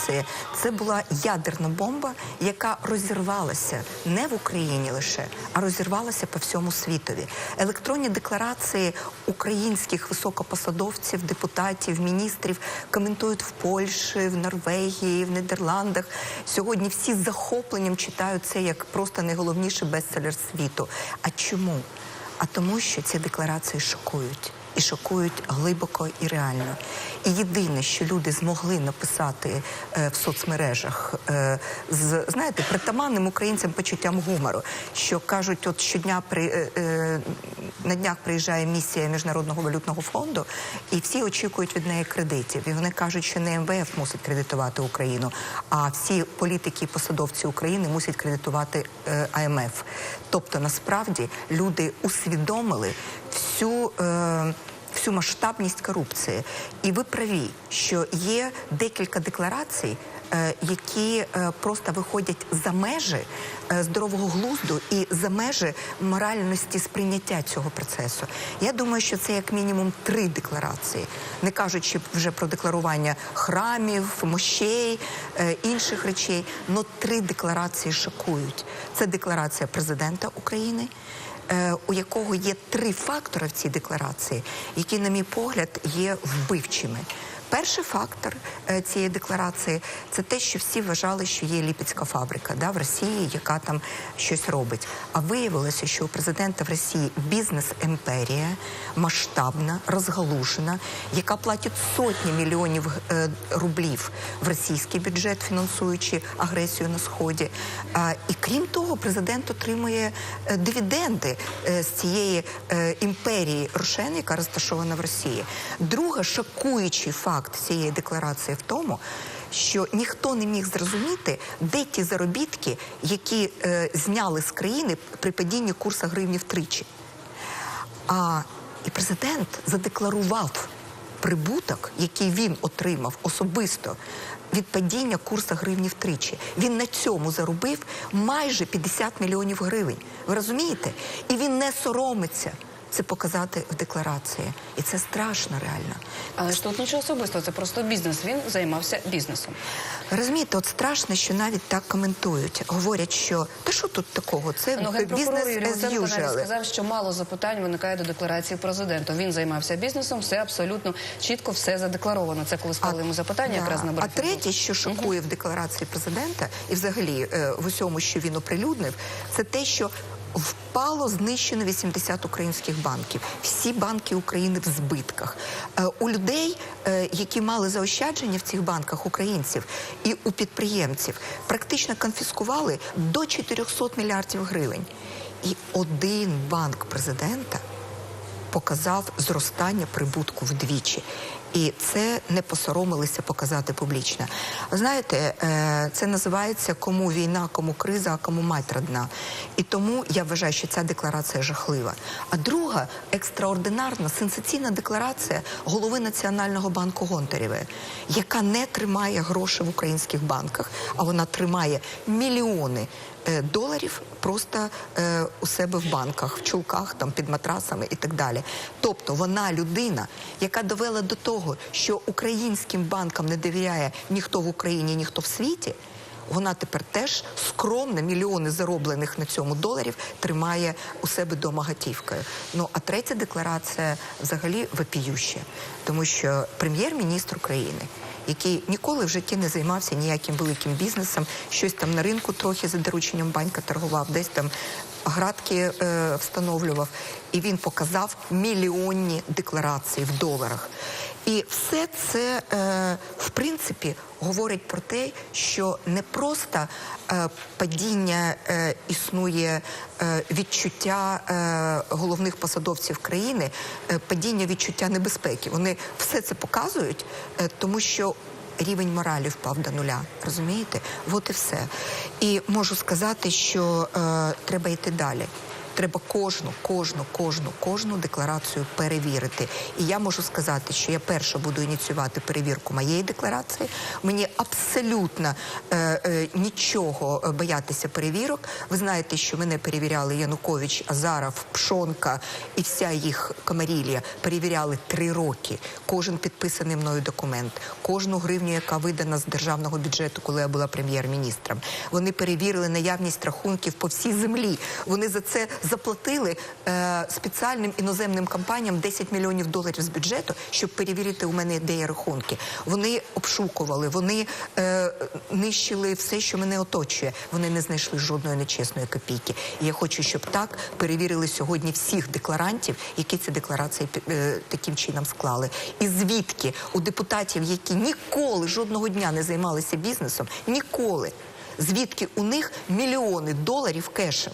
декларації це була ядерна бомба, яка розірвалася не в Україні лише, а розірвалася по всьому світові. Електронні декларації українських високопосадовців, депутатів, міністрів коментують в Польщі, в Норвегії, в Нідерландах. Сьогодні всі з захопленням читають це як просто найголовніший бестселер світу. А чому? А тому, що ці декларації шокують. І шокують глибоко і реально. І єдине, що люди змогли написати е, в соцмережах е, з знаєте, притаманним українцям почуттям гумору, що кажуть, от щодня при е, на днях приїжджає місія міжнародного валютного фонду, і всі очікують від неї кредитів. І вони кажуть, що не МВФ мусить кредитувати Україну, а всі політики і посадовці України мусять кредитувати АМФ. Тобто, насправді люди усвідомили всю. Е, Всю масштабність корупції, і ви праві, що є декілька декларацій, е, які е, просто виходять за межі е, здорового глузду і за межі моральності сприйняття цього процесу. Я думаю, що це як мінімум три декларації, не кажучи вже про декларування храмів, мощей, інших речей. Но три декларації шокують. Це декларація президента України у якого є три фактори в цій декларації, які, на мій погляд, є вбивчими. Перший фактор е, цієї декларації це те, що всі вважали, що є ліпецька фабрика в Росії, яка там щось робить. А виявилося, що у президента в Росії бізнес-імперія масштабна, розгалужена, яка платить сотні мільйонів е, рублів в російський бюджет, фінансуючи агресію на сході. І крім того, президент отримує е, дивіденди з цієї імперії Рошен, яка розташована в Росії. Друга шокуючий факт цієї декларації в тому. Що ніхто не міг зрозуміти, де ті заробітки, які е, зняли з країни при падінні курсу гривні втричі. А і президент задекларував прибуток, який він отримав особисто від падіння курсу гривні втричі. Він на цьому заробив майже 50 мільйонів гривень. Ви розумієте? І він не соромиться це показати в декларації. І це страшно реально. Але ж тут нічого особистого, це просто бізнес. Він займався бізнесом. Розумієте, от страшно, що навіть так коментують. Говорять, що та що тут такого? Це Ну, бізнес as usual. сказав, що мало запитань виникає до декларації президента. Він займався бізнесом, все абсолютно чітко все задекларовано. Це коли ставили йому запитання, да. якраз на а третє, що шокує в декларації президента, і взагалі е, в усьому, що він оприлюднив, це те, що впало знищено 80 українських банків. Всі банки України в збитках. Е, у людей, е, які мали заощадження в цих банках, українців і у підприємців, практично конфіскували до 400 мільярдів гривень. І один банк президента показав зростання прибутку вдвічі. І це не посоромилися показати публічно. Знаєте, е, це називається кому війна, кому криза, а кому мать родна. І тому я вважаю, що ця декларація жахлива. А друга екстраординарна сенсаційна декларація голови Національного банку Гонтарєвої, яка не тримає гроші в українських банках, а вона тримає мільйони доларів просто е, у себе в банках, в чулках, там під матрасами і так далі. Тобто вона людина, яка довела до того, що українським банкам не довіряє ніхто в Україні, ніхто в світі. Вона тепер теж скромно мільйони зароблених на цьому доларів тримає у себе дома готівкою. Ну а третя декларація взагалі вопіюща, тому що прем'єр-міністр України який ніколи в житті не займався ніяким великим бізнесом, щось там на ринку трохи за дорученням банька торгував, десь там градки е, встановлював, і він показав мільйонні декларації в доларах. І все це, е, в принципі, говорить про те, що не просто е, падіння е, існує відчуття головних посадовців країни, падіння відчуття небезпеки. Вони все це показують, тому що. Рівень моралі впав до нуля, розумієте? От і все. І можу сказати, що е, треба йти далі. Треба кожну, кожну, кожну, кожну декларацію перевірити. І я можу сказати, що я перша буду ініціювати перевірку моєї декларації. Мені абсолютно е, е, нічого е, боятися перевірок. Ви знаєте, що мене перевіряли Янукович, Азаров, Пшонка і вся їх камарілія. Перевіряли три роки. Кожен підписаний мною документ, кожну гривню, яка видана з державного бюджету, коли я була прем'єр-міністром. Вони перевірили наявність рахунків по всій землі. Вони за це заплатили е, спеціальним іноземним компаніям 10 мільйонів доларів з бюджету, щоб перевірити у мене де є рахунки. Вони обшукували, вони е, нищили все, що мене оточує. Вони не знайшли жодної нечесної копійки. І я хочу, щоб так перевірили сьогодні всіх декларантів, які ці декларації е, таким чином склали. І звідки у депутатів, які ніколи жодного дня не займалися бізнесом, ніколи звідки у них мільйони доларів кешем.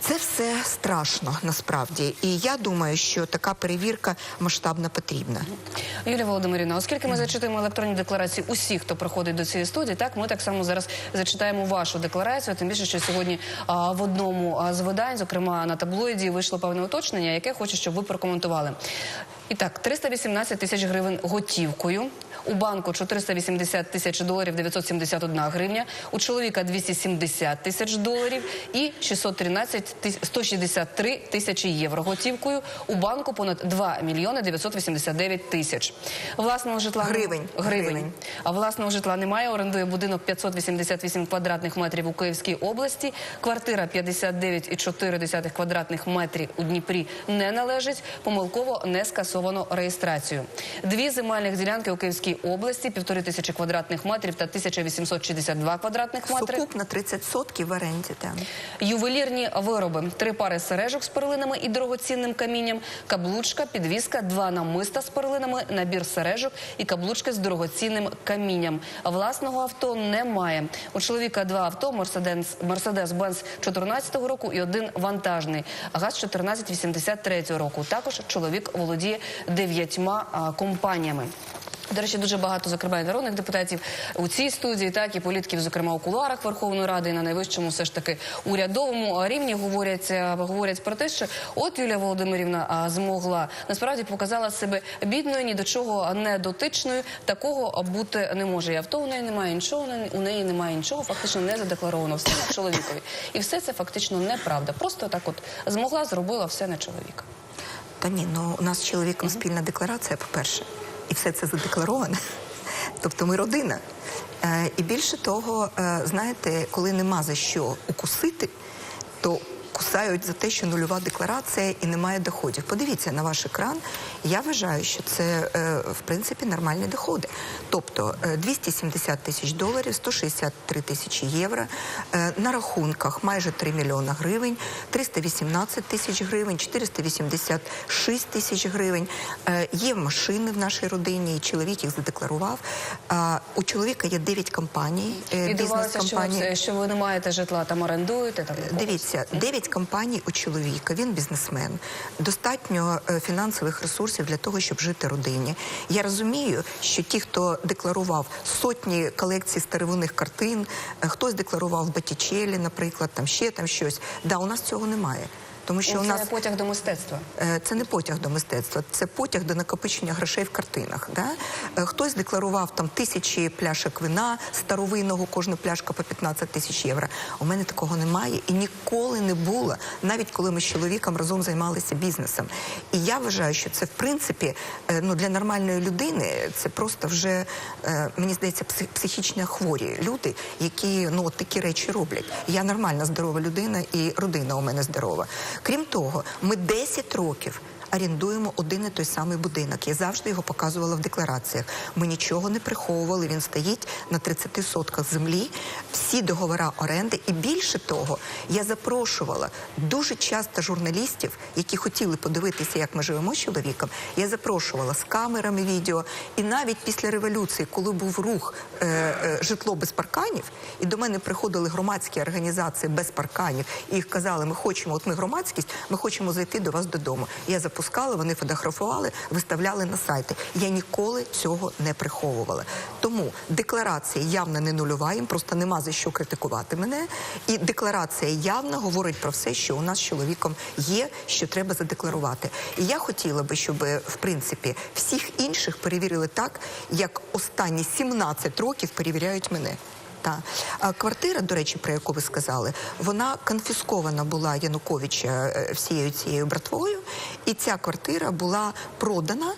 Це все страшно насправді, і я думаю, що така перевірка масштабна потрібна. Юлія Володимирівна, оскільки ми зачитуємо електронні декларації усіх, хто приходить до цієї студії, так ми так само зараз зачитаємо вашу декларацію. Тим більше, що сьогодні а, в одному з видань, зокрема на таблоїді, вийшло певне уточнення, яке хочу, щоб ви прокоментували. І так, 318 тисяч гривень готівкою. У банку 480 тисяч доларів 971 гривня, у чоловіка 270 тисяч доларів і 613 тис- 163 тисячі євро готівкою. У банку понад 2 мільйони 989 тисяч. Власного житла Гривень. гривень. Гривень. А власного житла немає. Орендує будинок 588 квадратних метрів у Київській області. Квартира 59,4 квадратних метрів у Дніпрі не належить. Помилково не скасовано реєстрацію. Дві земельних ділянки у Київській області, півтори тисячі квадратних метрів та 1862 квадратних метри. Сукупно 30 сотків в оренді. Там. Ювелірні вироби, три пари сережок з перлинами і дорогоцінним камінням, каблучка, підвіска, два намиста з перлинами, набір сережок і каблучки з дорогоцінним камінням. Власного авто немає. У чоловіка два авто: Мерседес Бенц 14-го року і один вантажний. ГАЗ 1483 року. Також чоловік володіє дев'ятьма компаніями. До речі, дуже багато, зокрема, і народних депутатів у цій студії, так і політиків, зокрема у кулуарах Верховної Ради і на найвищому, все ж таки урядовому рівні говорять, е, говорять про те, що от Юлія Володимирівна змогла насправді показала себе бідною, ні до чого не дотичною. Такого бути не може. І авто у неї немає нічого, у неї немає нічого, фактично не задекларовано. Все на чоловікові, і все це фактично неправда. Просто так, от змогла, зробила все на чоловіка. Та ні, ну у нас з чоловіком спільна декларація, по-перше, і все це задекларовано. Тобто ми родина. Е, і більше того, е, знаєте, коли нема за що укусити, то кусають за те, що нульова декларація і немає доходів. Подивіться на ваш екран. Я вважаю, що це е, в принципі нормальні доходи. Тобто е, 270 тисяч доларів, 163 тисячі євро, е, на рахунках майже 3 мільйона гривень, 318 тисяч гривень, 486 тисяч гривень. Е, Є машини в нашій родині, і чоловік їх задекларував. У чоловіка є 9 компаній, е, бізнес-компаній. що ви не маєте житла, там орендуєте там. Дивіться, 9 компаній у чоловіка. Він бізнесмен. Достатньо е, фінансових ресурсів для того, щоб жити родині. Я розумію, що ті, хто декларував сотні колекцій старовинних картин, е, хтось декларував Батічелі, наприклад, там ще там щось. Да, у нас цього немає. Тому що Ну, у це нас потяг до мистецтва. Е, Це не потяг до мистецтва, це потяг до накопичення грошей в картинах. Да? Е, Хтось декларував там тисячі пляшок вина старовинного, кожна пляшка по 15 тисяч євро. У мене такого немає і ніколи не було, навіть коли ми з чоловіком разом займалися бізнесом. І я вважаю, що це в принципі е, ну, для нормальної людини це просто вже мені здається псих- психічно хворі люди, які ну от такі речі роблять. Я нормальна здорова людина, і родина у мене здорова. Крім того, ми 10 років. Орендуємо один і той самий будинок. Я завжди його показувала в деклараціях. Ми нічого не приховували. Він стоїть на 30 сотках землі. Всі договори оренди. І більше того, я запрошувала дуже часто журналістів, які хотіли подивитися, як ми живемо з чоловіком. Я запрошувала з камерами відео. І навіть після революції, коли був рух е, е, житло без парканів, і до мене приходили громадські організації без парканів, і їх казали, ми хочемо, от ми громадськість, ми хочемо зайти до вас додому. Я запрошувала випускали, вони фотографували, виставляли на сайти. Я ніколи цього не приховувала. Тому декларація явно не нульова, їм просто нема за що критикувати мене. І декларація явно говорить про все, що у нас з чоловіком є, що треба задекларувати. І я хотіла би, щоб в принципі всіх інших перевірили так, як останні 17 років перевіряють мене. Та а квартира, до речі, про яку ви сказали, вона конфіскована була Януковича е, всією цією братвою, і ця квартира була продана.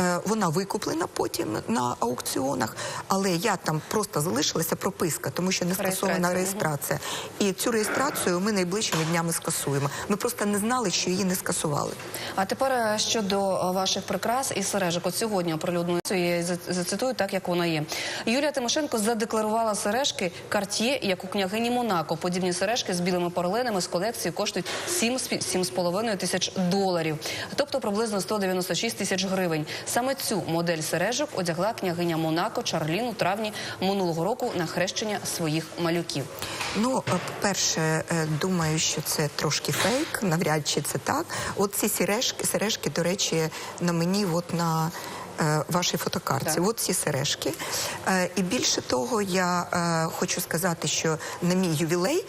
Е, Вона викуплена потім на аукціонах, але я там просто залишилася прописка, тому що не скасована Реєстрація. І цю реєстрацію ми найближчими днями скасуємо. Ми просто не знали, що її не скасували. А тепер е, щодо е, ваших прикрас і сережок. От сьогодні оприлюдною я зацитую так, як вона є. Юлія Тимошенко задекларувала сережки Cartier, як у княгині Монако. Подібні сережки з білими перлинами з колекції коштують 7,5 тисяч доларів, тобто приблизно 196 тисяч гривень. Саме цю модель сережок одягла княгиня Монако Чарлін у травні минулого року на хрещення своїх малюків. Ну, е, по-перше, е, думаю, що це трошки фейк, навряд чи це так. От ці сережки, сережки, до речі, на мені, от на е, вашій фотокарті. Так. От ці сережки. І більше того, я хочу сказати, що на мій ювілей.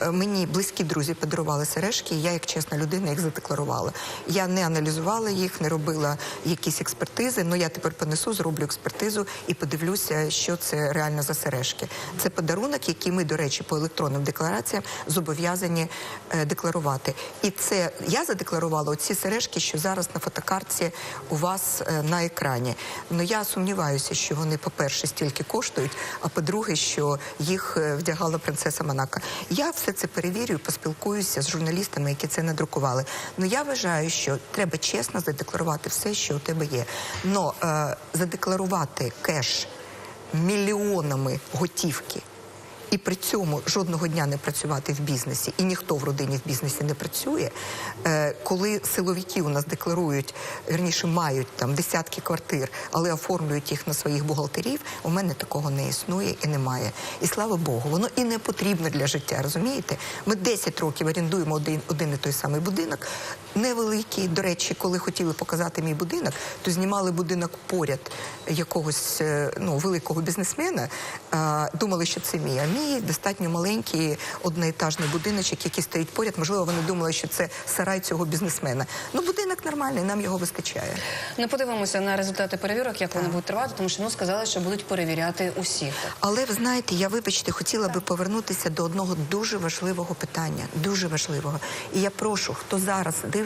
Е, Мені близькі друзі подарували сережки, і я, як чесна людина, їх задекларувала. Я не аналізувала їх, не робила якісь експертизи. але я тепер понесу, зроблю експертизу і подивлюся, що це реально за сережки. Це подарунок, який ми, до речі, по електронним деклараціям зобов'язані е, декларувати. І це я задекларувала оці сережки, що зараз на фотокартці у вас е, на екрані. Ну я сумніваюся, що вони, по-перше, стільки коштують, а по-друге, що їх вдягала принцеса Монако. Я все це перевірю, поспілкуюся з журналістами, які це надрукували. Ну я вважаю, що треба чесно задекларувати все, що у тебе є. Но е, задекларувати кеш мільйонами готівки. І при цьому жодного дня не працювати в бізнесі, і ніхто в родині в бізнесі не працює. Е, коли силовики у нас декларують, верніше мають там десятки квартир, але оформлюють їх на своїх бухгалтерів, у мене такого не існує і немає. І слава Богу, воно і не потрібно для життя. Розумієте? Ми 10 років орендуємо один, один і той самий будинок. Невеликий, до речі, коли хотіли показати мій будинок, то знімали будинок поряд якогось е, ну великого бізнесмена. Думали, що це мій. А мій достатньо маленький одноетажний будиночок, який стоїть поряд. Можливо, вони думали, що це сарай цього бізнесмена. Ну, будинок нормальний, нам його вистачає. Не подивимося на результати перевірок, як вони будуть тривати, тому що ну сказали, що будуть перевіряти усіх. Але ви знаєте, я вибачте, хотіла би повернутися до одного дуже важливого питання, дуже важливого. І я прошу, хто зараз дивиться.